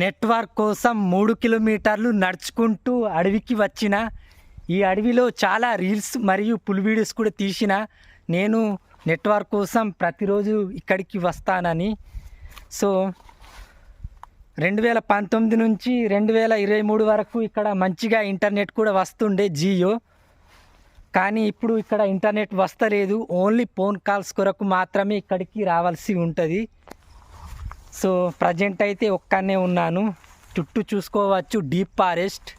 Network కోసం మూడు కిలోమీటర్లు నడుచుకుంటూ అడవికి వచ్చిన ఈ అడవిలో చాలా రీల్స్ మరియు పుల్ వీడియోస్ కూడా తీసిన నేను నెట్వర్క్ కోసం ప్రతిరోజు ఇక్కడికి వస్తానని. సో రెండు వేల పంతొమ్మిది నుంచి రెండు వేల ఇరవై మూడు వరకు ఇక్కడ మంచిగా ఇంటర్నెట్ కూడా వస్తుండే జియో. కానీ ఇప్పుడు ఇక్కడ ఇంటర్నెట్ వస్తలేదు. ఓన్లీ ఫోన్ కాల్స్ కొరకు మాత్రమే ఇక్కడికి రావాల్సి ఉంటుంది. సో ప్రజెంట్ అయితే ఒక్కనే ఉన్నాను. చుట్టూ చూసుకోవచ్చు డీప్ ఫారెస్ట్.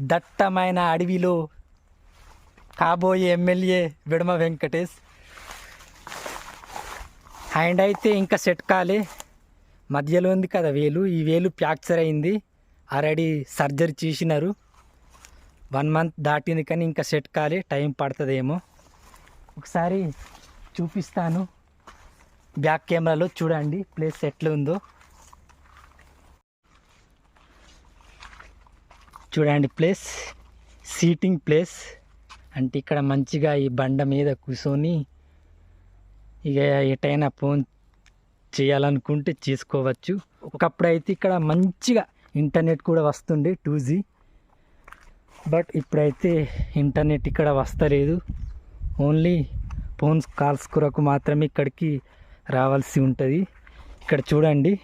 దట్టమైన అడవిలో కాబోయే ఎమ్మెల్యే విడమ వెంకటేష్. హ్యాండ్ అయితే ఇంకా సెట్ కాలే. మధ్యలో ఉంది కదా వేలు ఈ వేలు ఫ్రాక్చర్ అయింది. ఆల్రెడీ సర్జరీ చేసినారు. వన్ మంత్ దాటింది కానీ ఇంకా సెట్ కాలే టైం పడుతుందేమో. ఒకసారి చూపిస్తాను. బ్యాక్ కెమెరాలో చూడండి ప్లేస్ ఎట్లా ఉందో. చూడండి ప్లేస్ సీటింగ్ ప్లేస్. అంటే ఇక్కడ మంచిగా ఈ బండ మీద కూర్చొని ఇక ఎటైనా ఫోన్ చేయాలనుకుంటే చేసుకోవచ్చు. ఒకప్పుడు అయితే ఇక్కడ మంచిగా ఇంటర్నెట్ కూడా వస్తుండే టూ జీ. బట్ ఇప్పుడైతే ఇంటర్నెట్ ఇక్కడ వస్తలేదు. ఓన్లీ ఫోన్స్ కాల్స్ కొరకు మాత్రమే ఇక్కడికి రావాల్సి ఉంటుంది. ఇక్కడ చూడండి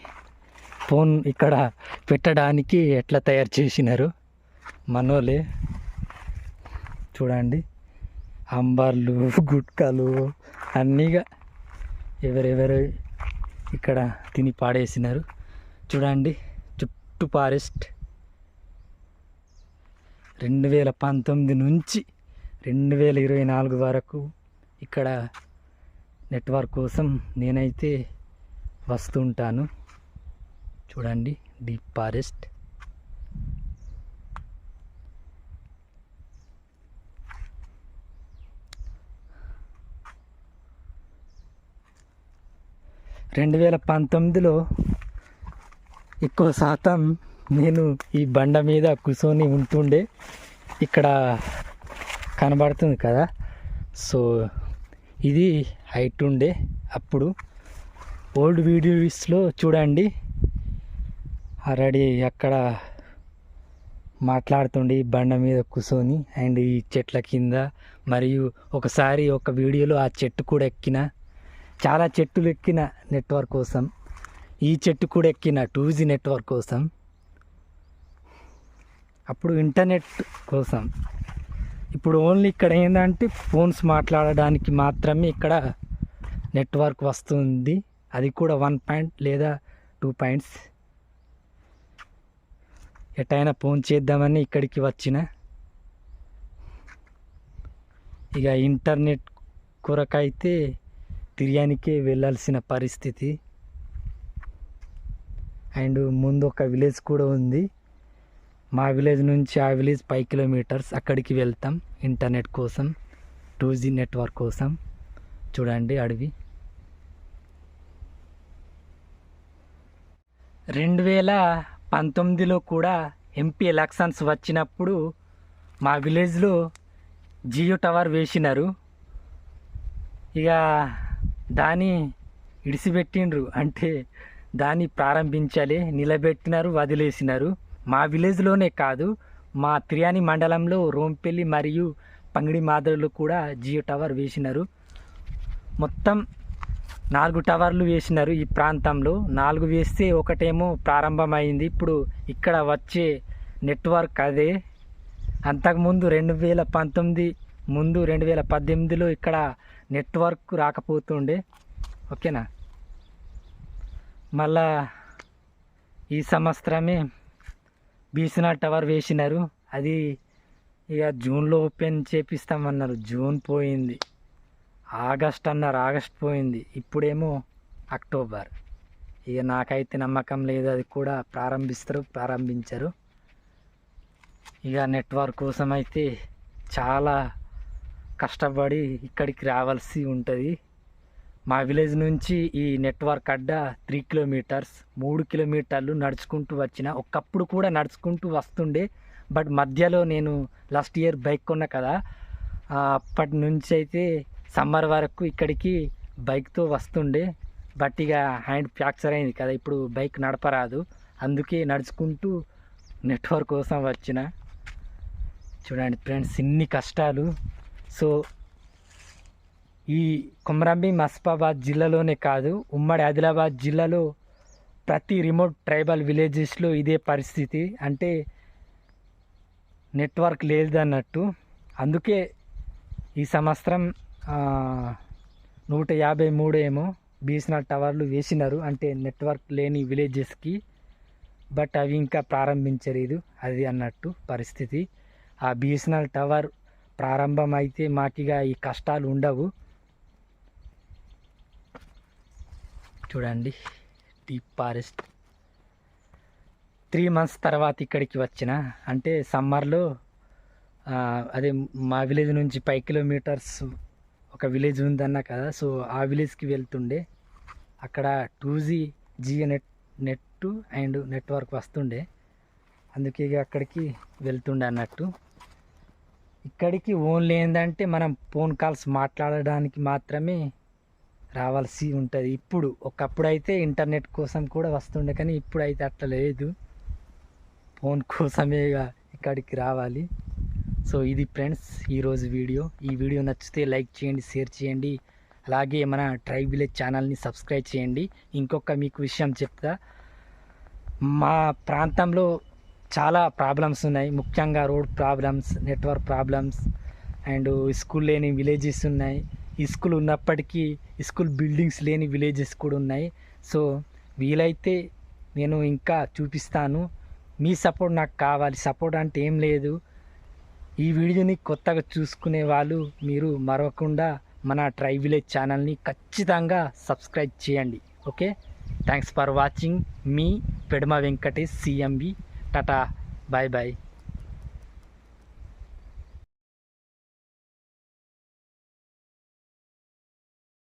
ఫోన్ ఇక్కడ పెట్టడానికి ఎట్లా తయారు చేసినారు. మనోలే చూడండి. అంబర్లు గుట్కలు అన్నీగా ఎవరెవరు ఇక్కడ తిని పాడేసినారు. చూడండి చుట్టూ ఫారెస్ట్. రెండు వేల పంతొమ్మిది నుంచి రెండు వేల ఇరవై నాలుగు వరకు ఇక్కడ నెట్వర్క్ కోసం నేనైతే వస్తుంటాను. చూడండి డీప్ ఫారెస్ట్ రెండు వేల పంతొమ్మిదిలో ఎక్కువ శాతం నేను ఈ బండ మీద కూర్చొని ఉంటుండే. ఇక్కడ కనబడుతుంది కదా. సో ఇది హైట్ ఉండే అప్పుడు ఓల్డ్ వీడియోస్లో చూడండి. ఆల్రెడీ అక్కడ మాట్లాడుతుండే ఈ బండ మీద కూర్చొని అండ్ ఈ చెట్ల కింద మరియు ఒకసారి ఒక వీడియోలో ఆ చెట్టు కూడా ఎక్కిన చాలా చెట్టులు ఎక్కిన నెట్వర్క్ కోసం ఈ చెట్టు కూడా ఎక్కిన టూ జీ నెట్వర్క్ కోసం అప్పుడు ఇంటర్నెట్ కోసం ఇప్పుడు ఓన్లీ ఇక్కడ ఏంటంటే ఫోన్స్ మాట్లాడడానికి మాత్రమే ఇక్కడ నెట్వర్క్ వస్తుంది. అది కూడా వన్ పాయింట్ లేదా టూ పాయింట్స్. ఎటైనా ఫోన్ చేద్దామని ఇక్కడికి వచ్చిన. ఇక ఇంటర్నెట్ కొరకైతే తిరియానికే వెళ్ళాల్సిన పరిస్థితి. అండ్ ముందు ఒక విలేజ్ కూడా ఉంది. మా విలేజ్ నుంచి ఆ విలేజ్ ఫైవ్ కిలోమీటర్స్ అక్కడికి వెళ్తాం. ఇంటర్నెట్ కోసం టూ జీ నెట్వర్క్ కోసం. చూడండి అడవి. రెండు వేల పంతొమ్మిదిలో కూడా ఎంపీ ఎలక్షన్స్ వచ్చినప్పుడు మా విలేజ్లో జియో టవర్ వేసినారు. ఇక దాన్ని ఇడిసిపెట్టిండ్రు. అంటే దాన్ని ప్రారంభించాలి నిలబెట్టినారు వదిలేసినారు. మా విలేజ్లోనే కాదు మా తిర్యాని మండలంలో రోంపెల్లి మరియు పంగిడి మాదరులు కూడా జియో టవర్ వేసినారు. మొత్తం నాలుగు టవర్లు వేసినారు ఈ ప్రాంతంలో. నాలుగు వేస్తే ఒకటేమో ప్రారంభమైంది. ఇప్పుడు ఇక్కడ వచ్చే నెట్వర్క్ అదే. అంతకుముందు రెండు వేల పంతొమ్మిది ముందు రెండు వేల పద్దెనిమిదిలో ఇక్కడ నెట్వర్క్ రాకపోతుండే. ఓకేనా? మళ్ళా ఈ సంవత్సరమే బీసీనాథ్ టవర్ వేసినారు. అది ఇక జూన్లో ఓపెన్ చేపిస్తామన్నారు. జూన్ పోయింది. ఆగస్ట్ అన్నారు. ఆగస్ట్ పోయింది. ఇప్పుడేమో అక్టోబర్. ఇక నాకైతే నమ్మకం లేదు. అది కూడా ప్రారంభిస్తారు ప్రారంభించరు. ఇక నెట్వర్క్ కోసం అయితే చాలా కష్టపడి ఇక్కడికి రావాల్సి ఉంటుంది. మా విలేజ్ నుంచి ఈ నెట్వర్క్ అడ్డ త్రీ కిలోమీటర్స్ మూడు కిలోమీటర్లు నడుచుకుంటూ వచ్చిన. ఒకప్పుడు కూడా నడుచుకుంటూ వస్తుండే. బట్ మధ్యలో నేను లాస్ట్ ఇయర్ బైక్ కొన్నా కదా. అప్పటి నుంచి అయితే సమ్మర్ వరకు ఇక్కడికి బైక్తో వస్తుండే. బట్ ఇక హ్యాండ్ ఫ్రాక్చర్ అయింది కదా. ఇప్పుడు బైక్ నడపరాదు. అందుకే నడుచుకుంటూ నెట్వర్క్ కోసం వచ్చిన. చూడండి ఫ్రెండ్స్ ఇన్ని కష్టాలు. సో ఈ కొమరంబి మస్ఫాబాద్ జిల్లాలోనే కాదు ఉమ్మడి ఆదిలాబాద్ జిల్లాలో ప్రతి రిమోట్ ట్రైబల్ విలేజెస్లో ఇదే పరిస్థితి. అంటే నెట్వర్క్ లేదన్నట్టు. అందుకే ఈ సంవత్సరం నూట యాభై మూడు ఏమో బీఎస్ఎన్ఎల్ టవర్లు వేసినారు. అంటే నెట్వర్క్ లేని విలేజెస్కి. బట్ అవి ఇంకా ప్రారంభించలేదు. అది అన్నట్టు పరిస్థితి. ఆ బీఎస్ఎన్ఎల్ టవర్ ప్రారంభం అయితే మాకిగా ఈ కష్టాలు ఉండవు. చూడండి. Deep forest. త్రీ మంత్స్ తర్వాత ఇక్కడికి వచ్చిన అంటే సమ్మర్లో అదే మా విలేజ్ నుంచి ఫైవ్ కిలోమీటర్స్ ఒక విలేజ్ ఉందన్న కదా సో ఆ విలేజ్కి వెళ్తుండే. అక్కడ two G Jio net net and network వస్తుండే. అందుకే ఇక అక్కడికి వెళ్తుండే అన్నట్టు. ఇక్కడికి ఓన్లీ ఏంటంటే మనం ఫోన్ కాల్స్ మాట్లాడడానికి మాత్రమే రావాల్సి ఉంటుంది. ఇప్పుడు ఒకప్పుడు అయితే ఇంటర్నెట్ కోసం కూడా వస్తుండే కానీ ఇప్పుడు అయితే అట్లా లేదు. ఫోన్ కోసమే ఇక ఇక్కడికి రావాలి. సో ఇది ఫ్రెండ్స్ ఈరోజు వీడియో. ఈ వీడియో నచ్చితే లైక్ చేయండి షేర్ చేయండి. అలాగే మన ట్రై విలేజ్ ఛానల్ని సబ్స్క్రైబ్ చేయండి. ఇంకొక మీకు విషయం చెప్తా. మా ప్రాంతంలో చాలా ప్రాబ్లమ్స్ ఉన్నాయి. ముఖ్యంగా road problems network problems and school లేని విలేజెస్ ఉన్నాయి. ఇస్కూల్ ఉన్నప్పటికీ ఈ స్కూల్ బిల్డింగ్స్ లేని విలేజెస్ కూడా ఉన్నాయి. సో వీలైతే నేను ఇంకా చూపిస్తాను. మీ సపోర్ట్ నాకు కావాలి. సపోర్ట్ అంటే ఏం లేదు. ఈ వీడియోని కొత్తగా చూసుకునే వాళ్ళు మీరు మరవకుండా మన ట్రై విలేజ్ ఛానల్ని ఖచ్చితంగా సబ్స్క్రైబ్ చేయండి. Okay? Thanks for watching. Me పెడమ Venkatesh CMB tata. Bye bye.